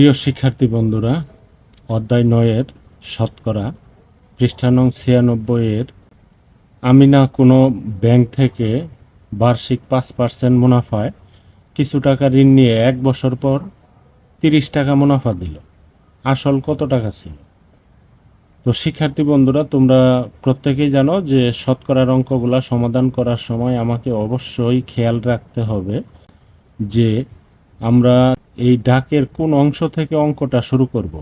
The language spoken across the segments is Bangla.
প্রিয় শিক্ষার্থী বন্ধুরা, অধ্যায় নয়ের শতকরা, পৃষ্ঠা নং ছিয়ানব্বইয়ের আমি না কোনো ব্যাংক থেকে বার্ষিক পাঁচ পার্সেন্ট মুনাফায় কিছু টাকা ঋণ নিয়ে এক বছর পর তিরিশ টাকা মুনাফা দিল। আসল কত টাকা ছিল? তো শিক্ষার্থী বন্ধুরা, তোমরা প্রত্যেকেই জানো যে শতকরার অঙ্কগুলা সমাধান করার সময় আমাকে অবশ্যই খেয়াল রাখতে হবে যে আমরা এই ডাকের কোন অংশ থেকে অঙ্কটা শুরু করব?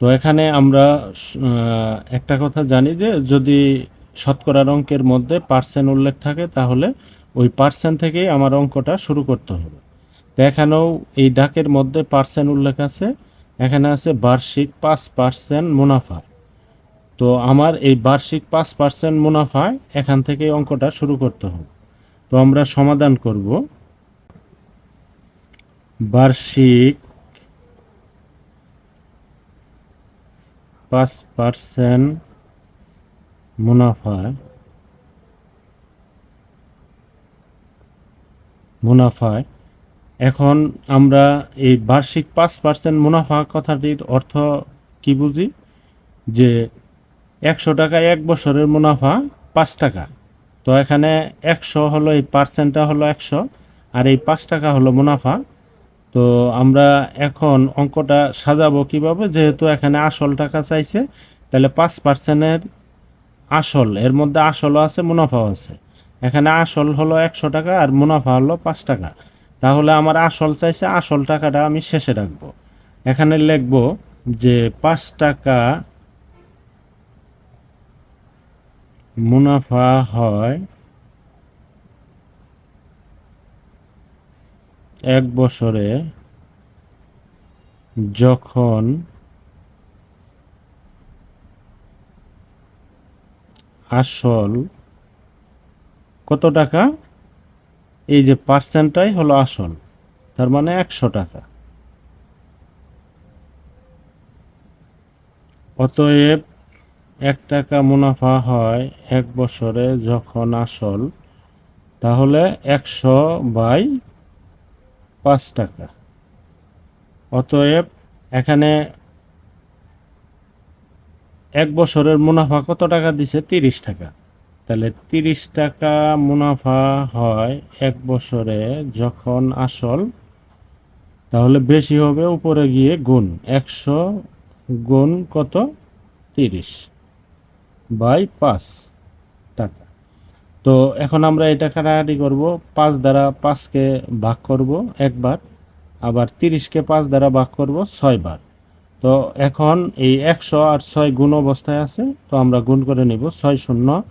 তো এখানে আমরা একটা কথা জানি যে যদি শতকরার অঙ্কের মধ্যে পার্সেন্ট উল্লেখ থাকে, তাহলে ওই পার্সেন্ট থেকেই আমার অঙ্কটা শুরু করতে হবে। তো এখানেও এই ডাকের মধ্যে পার্সেন্ট উল্লেখ আছে, এখানে আছে বার্ষিক পাঁচ পার্সেন্ট মুনাফা। তো আমার এই বার্ষিক পাঁচ পার্সেন্ট মুনাফায় এখান থেকে অঙ্কটা শুরু করতে হবে। তো আমরা সমাধান করব। বার্ষিক পাঁচ পার্সেন্ট মুনাফায় মুনাফায় এখন আমরা এই বার্ষিক পাঁচ পার্সেন্ট মুনাফা কথাটির অর্থ কি বুঝি? যে একশো টাকা এক বছরের মুনাফা পাঁচ টাকা। তো এখানে একশো হলো এই পার্সেন্টটা হলো একশো, আর এই পাঁচ টাকা হলো মুনাফা। তো আমরা এখন অঙ্কটা সাজাবো কীভাবে? যেহেতু এখানে আসল টাকা চাইছে, তাহলে পাঁচ পার্সেন্টের আসল, এর মধ্যে আসলও আছে, মুনাফাও আছে। এখানে আসল হলো একশো টাকা আর মুনাফা হলো পাঁচ টাকা। তাহলে আমার আসল চাইছে, আসল টাকাটা আমি শেষে রাখব। এখানে লিখব যে পাঁচ টাকা মুনাফা হয় এক বছরে যখন আসল কত টাকা? এই যে পার্সেন্টটাই হলো আসল, তার মানে একশো টাকা। অতএব এক টাকা মুনাফা হয় এক বছরে যখন আসল, তাহলে একশো বাই পাঁচ টাকা। অতএব এখানে এক বছরের মুনাফা কত টাকা দিছে? তিরিশ টাকা। তাহলে তিরিশ টাকা মুনাফা হয় এক বছরে যখন আসল, তাহলে বেশি হবে উপরে গিয়ে গুণ। একশো গুণ কত? তিরিশ বাই পাঁচ। তো এখন আমরা এটা কাটাকাটি করব, পাঁচ দ্বারা পাঁচকে ভাগ করব একবার, আবার তিরিশকে পাঁচ দ্বারা ভাগ করব ছয়বার। তো এখন এই একশো আর ছয় গুণ অবস্থায় আছে, তো আমরা গুণ করে নিব ছয় শূন্য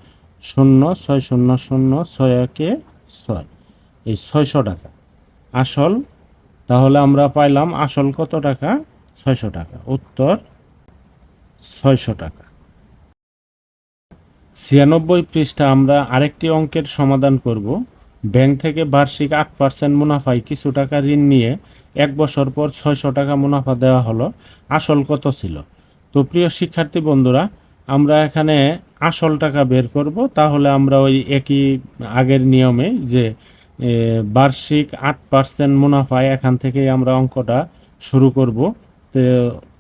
শূন্য, ছয় শূন্য শূন্য, ছয় একে ছয়। এই ছয়শো টাকা। আসল, তাহলে আমরা পাইলাম আসল কত টাকা? ছয়শো টাকা। উত্তর, ছয়শো টাকা। ছিয়ানব্বই পৃষ্ঠা আমরা আরেকটি অঙ্কের সমাধান করব। ব্যাংক থেকে বার্ষিক আট পার্সেন্ট মুনাফায় কিছু টাকা ঋণ নিয়ে এক বছর পর ছয়শো টাকা মুনাফা দেওয়া হলো। আসল কত ছিল? তো প্রিয় শিক্ষার্থী বন্ধুরা, আমরা এখানে আসল টাকা বের করব। তাহলে আমরা ওই একই আগের নিয়মে যে বার্ষিক আট পার্সেন্ট মুনাফায় এখান থেকেই আমরা অঙ্কটা শুরু করব। তো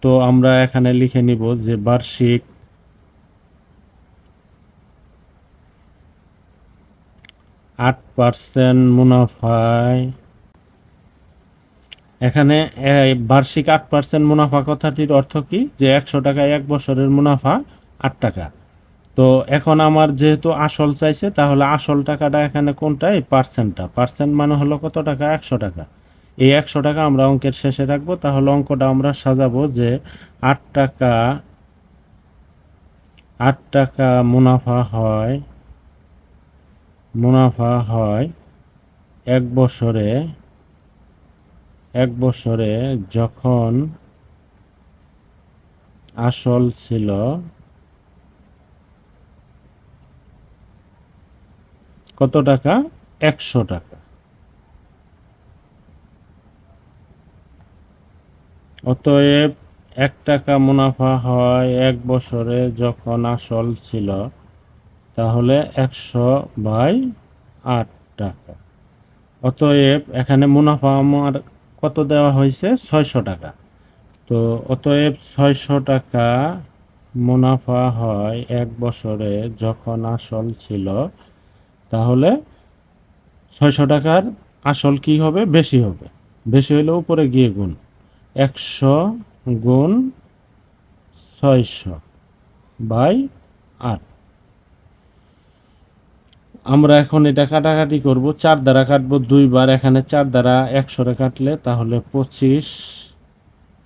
তো আমরা এখানে লিখে নিব যে বার্ষিক আট পার্সেন্ট মুনাফায়। এখানে বার্ষিক আট পার্সেন্ট মুনাফা কথাটির অর্থ কি? যে একশো টাকায় এক বছরের মুনাফা আট টাকা। তো এখন আমার যেহেতু আসল চাইছে, তাহলে আসল টাকাটা এখানে কোনটা? এই পার্সেন্টটা। পার্সেন্ট মানে হলো কত টাকা? একশো টাকা। এই একশো টাকা আমরা অঙ্কের শেষে রাখব। তাহলে অঙ্কটা আমরা সাজাবো যে আট টাকা আট টাকা মুনাফা হয় মুনাফা হয় এক বছরে এক বছরে যখন আসল ছিল কত টাকা? একশো টাকা। অতএব এক টাকা মুনাফা হয় এক বছরে যখন আসল ছিল তাহলে একশো বাই আট টাকা। অতএব এখানে মুনাফা আমার কত দেওয়া হয়েছে? ছয়শো টাকা। তো অতএব ছয়শো টাকা মুনাফা হয় এক বছরে যখন আসল ছিল, তাহলে ছয়শো টাকার আসল কি হবে? বেশি হবে। বেশি হলে উপরে গিয়ে গুণ। একশো গুণ ছয়শো বাই আট। আমরা এখন এটা কাটাকাটি করব। চার দ্বারা কাটবো, দুইবার। এখানে চার দ্বারা একশোরে কাটলে তাহলে পঁচিশ।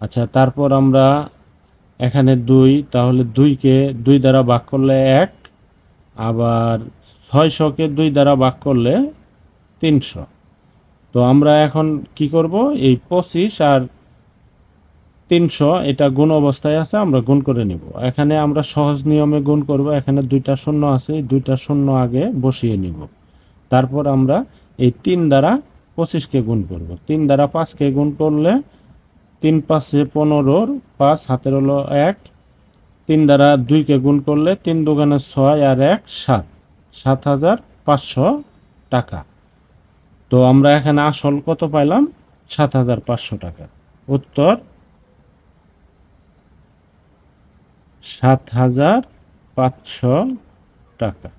আচ্ছা তারপর আমরা এখানে দুই, তাহলে দুইকে দুই দ্বারা ভাগ করলে এক। আবার ছয়শকে দুই দ্বারা ভাগ করলে তিনশো। তো আমরা এখন কি করব? এই পঁচিশ আর তিনশো, এটা গুণ অবস্থায় আছে, আমরা গুণ করে নিব। এখানে আমরা সহজ নিয়মে গুণ করব, এখানে দুইটা শূন্য আছে দুইটা শূন্য আগে বসিয়ে নিব। তারপর আমরা এই তিন দ্বারা পঁচিশকে গুণ করব। তিন দ্বারা পাঁচকে গুণ করলে তিন পাঁচে পনেরোর পাঁচ, হাতের হলো এক। তিন দ্বারা দুইকে গুণ করলে তিন দোকানে ছয় আর এক, সাত। সাত হাজার পাঁচশো টাকা। তো আমরা এখানে আসল কত পাইলাম? সাত হাজার পাঁচশো টাকা। উত্তর সাত হাজার পাঁচশো টাকা।